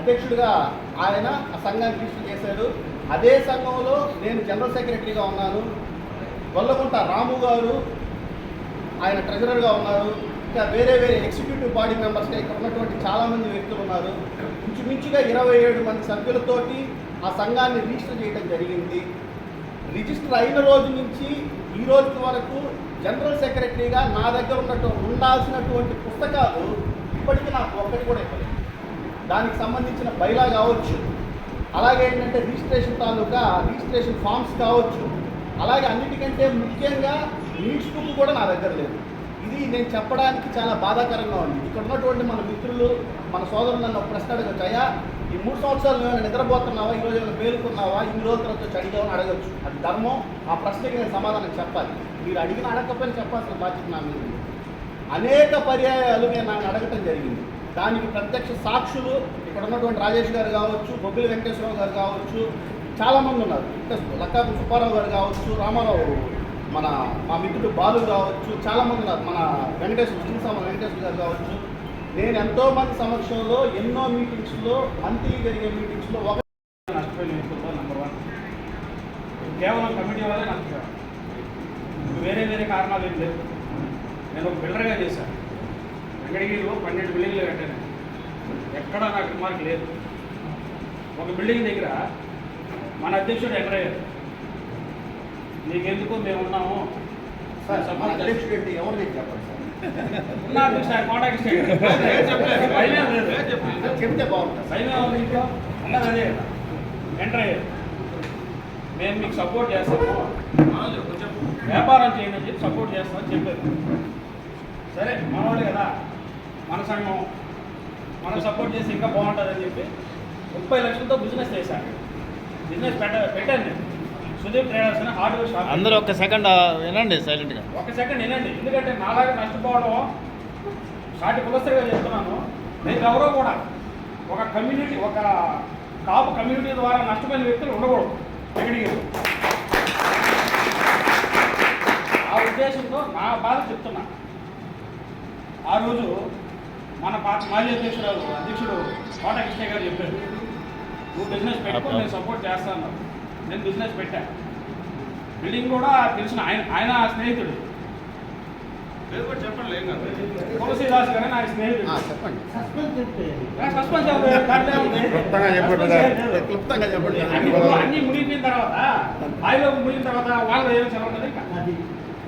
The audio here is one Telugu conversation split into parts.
అధ్యక్షుడిగా ఆయన ఆ సంఘానికి రిజిస్టర్ చేశారు అదే సంఘంలో నేను జనరల్ సెక్రటరీగా ఉన్నాను. గొల్లగుంట రాము గారు ఆయన ట్రెజరర్గా ఉన్నారు. ఇంకా వేరే వేరే ఎగ్జిక్యూటివ్ బాడీ మెంబర్స్గా ఇక్కడ ఉన్నటువంటి చాలామంది వ్యక్తులు ఉన్నారు. ఇంచుమించుగా ఇరవై ఏడు మంది సభ్యులతోటి ఆ సంఘాన్ని రిజిస్టర్ చేయడం జరిగింది. రిజిస్టర్ అయిన రోజు నుంచి ఈ రోజు వరకు జనరల్ సెక్రటరీగా నా దగ్గర ఉన్నట్టు ఉండాల్సినటువంటి పుస్తకాలు ఇప్పటికీ నాకు ఒక్కటి కూడా ఇవ్వలేదు. దానికి సంబంధించిన బైలా కావచ్చు. అలాగే ఏంటంటే రిజిస్ట్రేషన్ తాలూకా రిజిస్ట్రేషన్ ఫామ్స్ కావచ్చు. అలాగే అన్నిటికంటే ముఖ్యంగా నీట్స్ బుక్ కూడా నా దగ్గర లేదు. ఇది నేను చెప్పడానికి చాలా బాధాకరంగా ఉంది. ఇక్కడ ఉన్నటువంటి మన మిత్రులు మన సోదరులు నన్ను ప్రశ్న అడగచ్చు. అయ్యా ఈ మూడు సంవత్సరాలు నేను నిద్రపోతున్నావా? ఈ రోజు ఏమైనా మేలుకున్నావా? ఇన్ని రోజుల తర్వాత వచ్చి అడగచ్చు. అది ధర్మం. ఆ ప్రశ్నకి నేను సమాధానం చెప్పాలి. మీరు అడిగిన అడగకపోయినా చెప్పాల్సిన బాధ్యత నా మీద అనేక పర్యాయాలు నేను నన్ను అడగటం జరిగింది. దానికి ప్రత్యక్ష సాక్షులు ఇక్కడ ఉన్నటువంటి రాజేష్ గారు కావచ్చు బొబ్బిలి వెంకటేశ్వరరావు గారు కావచ్చు చాలామంది ఉన్నారు. ఇంకా లక్కాపు సుబ్బారావు గారు కావచ్చు రామారావు మన మా మిత్రుడు బాలు కావచ్చు చాలామంది ఉన్నారు. మన వెంకటేశ్వర సింగసామ వెంకటేశ్వర గారు కావచ్చు. నేను ఎంతో మంది సమక్షంలో ఎన్నో మీటింగ్స్లో మంత్లీ జరిగే మీటింగ్స్లో ఒక నష్టపోయిన వ్యక్తుల్లో నెంబర్ వన్ కేవలం కమిటీ వల్లే నష్టపోయాను వేరే వేరే కారణాలు ఏం లేవు. నేను ఒక బిల్డర్గా చేశాను. వెంకటగిరిలో పన్నెండు బిల్డింగ్లు కట్టాను. ఎక్కడా నాకు రిమార్క్ లేదు. ఒక బిల్డింగ్ దగ్గర మన అధ్యక్షుడు ఎంటర్ అయ్యారు నీకెందుకు మేము ఉన్నాము? అదే. కదా ఎంటర్ అయ్యారు. మేము మీకు సపోర్ట్ చేస్తాము. వ్యాపారం చేయండి అని చెప్పి సపోర్ట్ చేస్తామని చెప్పారు. సరే మనవాళ్ళు కదా. మన సంఘం మనం సపోర్ట్ చేసి ఇంకా బాగుంటుందని చెప్పి ముప్పై లక్షలతో బిజినెస్ చేశాను బిజినెస్ పెట్ట పెట్టాను నేను. సుదీప్ ట్రేడర్స్ అని హార్డ్వేర్ షాప్ అందరూ ఒక సెకండ్ వినండి సైలెంట్గా ఒక సెకండ్ వినండి. ఎందుకంటే నాలాగా నష్టపోవడం సాటి కులస్తుగా చెప్తున్నాను. నేను ఎవరో కూడా ఒక కమ్యూనిటీ ఒక కాపు కమ్యూనిటీ ద్వారా నష్టపోయిన వ్యక్తులు ఉండకూడదు. వెంకటగిరి ఆ ఉద్దేశంతో నా బాధ చెప్తున్నా. ఆ రోజు మన పార్టీ మాజీ అధ్యక్షురాలు అధ్యక్షుడు కోట కృష్ణ గారు చెప్పారు. నువ్వు బిజినెస్ పెట్టుకో నేను సపోర్ట్ చేస్తాను నేను బిజినెస్ పెట్టా. బిల్డింగ్ కూడా తెలిసిన ఆయన ఆయన స్నేహితుడు. తులసీదాస్ గారు ఆయన స్నేహితుడు. చెప్పండి. సస్పెన్స్ చెప్పండి చెప్పండి అన్ని మునిగిపోయిన తర్వాత బావిలో మునిగిన తర్వాత వాళ్ళు ఏం చదవలేదు ఇంకా?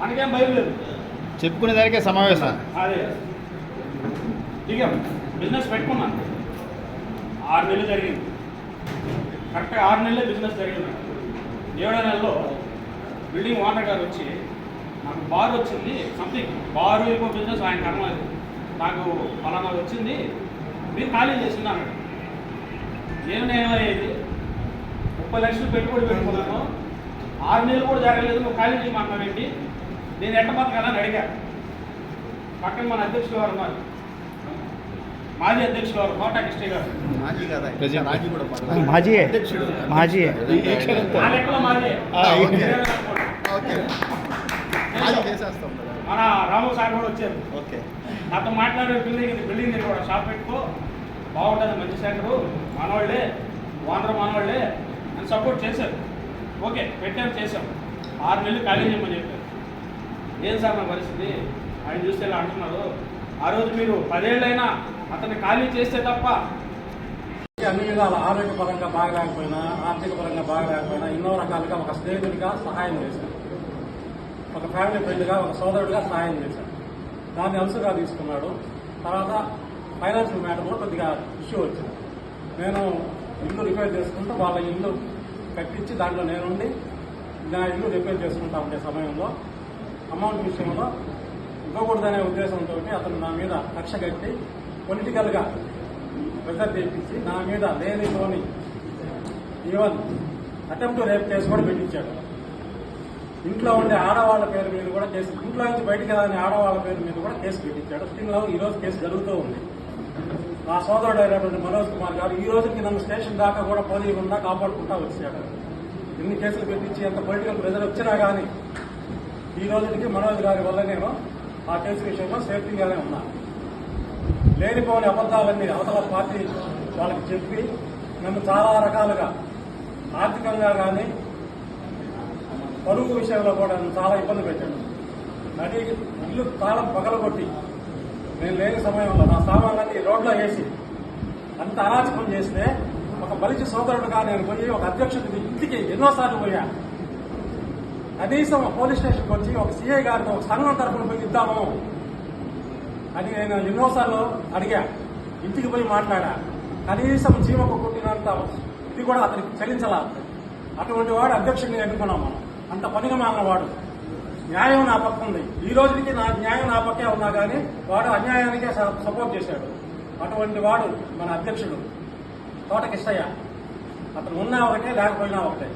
మనకేం భయం లేదు. చెప్పుకునే దానికే సమావేశం. అదే. దిగాం బిజినెస్ పెట్టుకున్నాను ఆరు నెలలు జరిగింది కరెక్ట్గా ఆరు నెలలే బిజినెస్ జరిగింది ఏడో నెలలో బిల్డింగ్ ఓనర్ గారు వచ్చి నాకు బార్ వచ్చింది సంథింగ్ బారు ఇంకో బిజినెస్ ఆయన కర్మ అది. నాకు ఫలానా వచ్చింది మీరు ఖాళీ చేస్తున్నాను నేను ఏమయ్యేది ముప్పై లక్షలు పెట్టుబడి పెట్టుకున్నాను. ఆరు నెలలు కూడా జరగలేదు నువ్వు ఖాళీ చేయమంటున్నావు నేను ఎట్ట అడిగాను పక్కన మన అధ్యక్షుడు గారు ఉన్నారు. మాజీ అధ్యక్షులు గారు కోట కృష్ణ గారు. మాజీ కదా. రాజీ కూడా. అధ్యక్షుడు. మాజీ. ఆ, ఓకే. మన రాము సార్ కూడా వచ్చారు. ఓకే. నాతో మాట్లాడే బిల్డింగ్ ఇది. బిల్డింగ్ దగ్గర కూడా షాప్ పెట్టుకో. బాగుంటుంది మంచి సెంటరు. మనవాళ్ళే ఓనర్ మనవాళ్ళే అని సపోర్ట్ చేశారు. ఓకే పెట్టాం చేసాం ఆరు నెలలు ఖాళీ చేయమని చెప్పారు. ఏం సార్ నా పరిస్థితి? ఆయన చూస్తే ఇలా అంటున్నారు? ఆ రోజు మీరు పదేళ్ళైనా అతన్ని ఖాళీ చేస్తే తప్ప అన్ని విధాల ఆరోగ్యపరంగా బాగలేకపోయినా ఆర్థిక పరంగా బాగలేకపోయినా ఎన్నో రకాలుగా ఒక స్నేహితుడిగా సహాయం చేశాడు ఒక ఫ్యామిలీ ఫ్రెండ్గా ఒక సోదరుడిగా సహాయం చేశాడు దాన్ని అలసుగా తీసుకున్నాడు. తర్వాత ఫైనాన్షియల్ మ్యాటర్ కూడా కొద్దిగా ఇష్యూ వచ్చింది. నేను ఇల్లు రిపేర్ చేసుకుంటూ వాళ్ళ ఇల్లు కట్టించి దాంట్లో నేనుండి నా ఇల్లు రిపేర్ చేసుకుంటా ఉండే సమయంలో అమౌంట్ విషయంలో ఇవ్వకూడదనే ఉద్దేశంతో అతను నా మీద కక్ష కట్టి పొలిటికల్గా ప్రెజర్ తెప్పించి నా మీద లేనిలోని ఈవెన్ అటెంప్ట్ రేప్ కేసు కూడా పెట్టించాడు. ఇంట్లో ఉండే ఆడవాళ్ళ పేరు మీద కూడా కేసు ఇంట్లో నుంచి బయటికి రాని ఆడవాళ్ళ పేరు మీద కూడా కేసు పెట్టించాడు. స్టిల్ ఈ రోజు కేసు జరుగుతూ ఉంది. నా సోదరుడు అయినటువంటి మనోజ్ కుమార్ గారు ఈ రోజుకి నన్ను స్టేషన్ దాకా కూడా పోనీయకుండా కాపాడుకుంటా వచ్చాడు. ఎన్ని కేసులు పెట్టించి ఎంత పొలిటికల్ ప్రెజర్ వచ్చినా కానీ ఈ రోజుకి మనోజ్ గారి వల్ల నేను ఆ కేసు విషయంలో సేఫ్టీగానే ఉన్నాను లేనిపోని అబద్ధాలన్నీ అవతల పార్టీ వాళ్ళకి చెప్పి నన్ను చాలా రకాలుగా ఆర్థికంగా కానీ పరుగు విషయంలో కూడా నన్ను చాలా ఇబ్బంది పెట్టాను. అది ఇల్లు తాళం పగలగొట్టి నేను లేని సమయంలో నా సామాన్లన్నీ రోడ్లో వేసి అంత అరాచకం చేస్తే ఒక బలిచి సోదరుడుగా నేను పోయి ఒక అధ్యక్షుడి ఇంటికి ఎన్నోసార్లు పోయాను కనీసం పోలీస్ స్టేషన్కి వచ్చి ఒక సీఐ గారిని ఒక సంఘం తరఫున పోయి ఇద్దాము అని నేను ఎన్నోసార్లు అడిగా. ఇంటికి పోయి మాట్లాడా. కనీసం చీమకు కొట్టినంత ఇది కూడా అతనికి చెల్లించాల. అటువంటి వాడు అధ్యక్షుడిని ఎన్నుకున్నాం మనం. అంత పనిగా వాడు. న్యాయం నా పక్క ఉంది. ఈ రోజుకి నా న్యాయం నా పక్కే ఉన్నా కానీ వాడు అన్యాయానికే స- సపోర్ట్ చేశాడు. అటువంటి వాడు మన అధ్యక్షుడు. తోటకిష్టయ్య అతను ఉన్నా ఒకటే లేకపోయినా ఒకటే.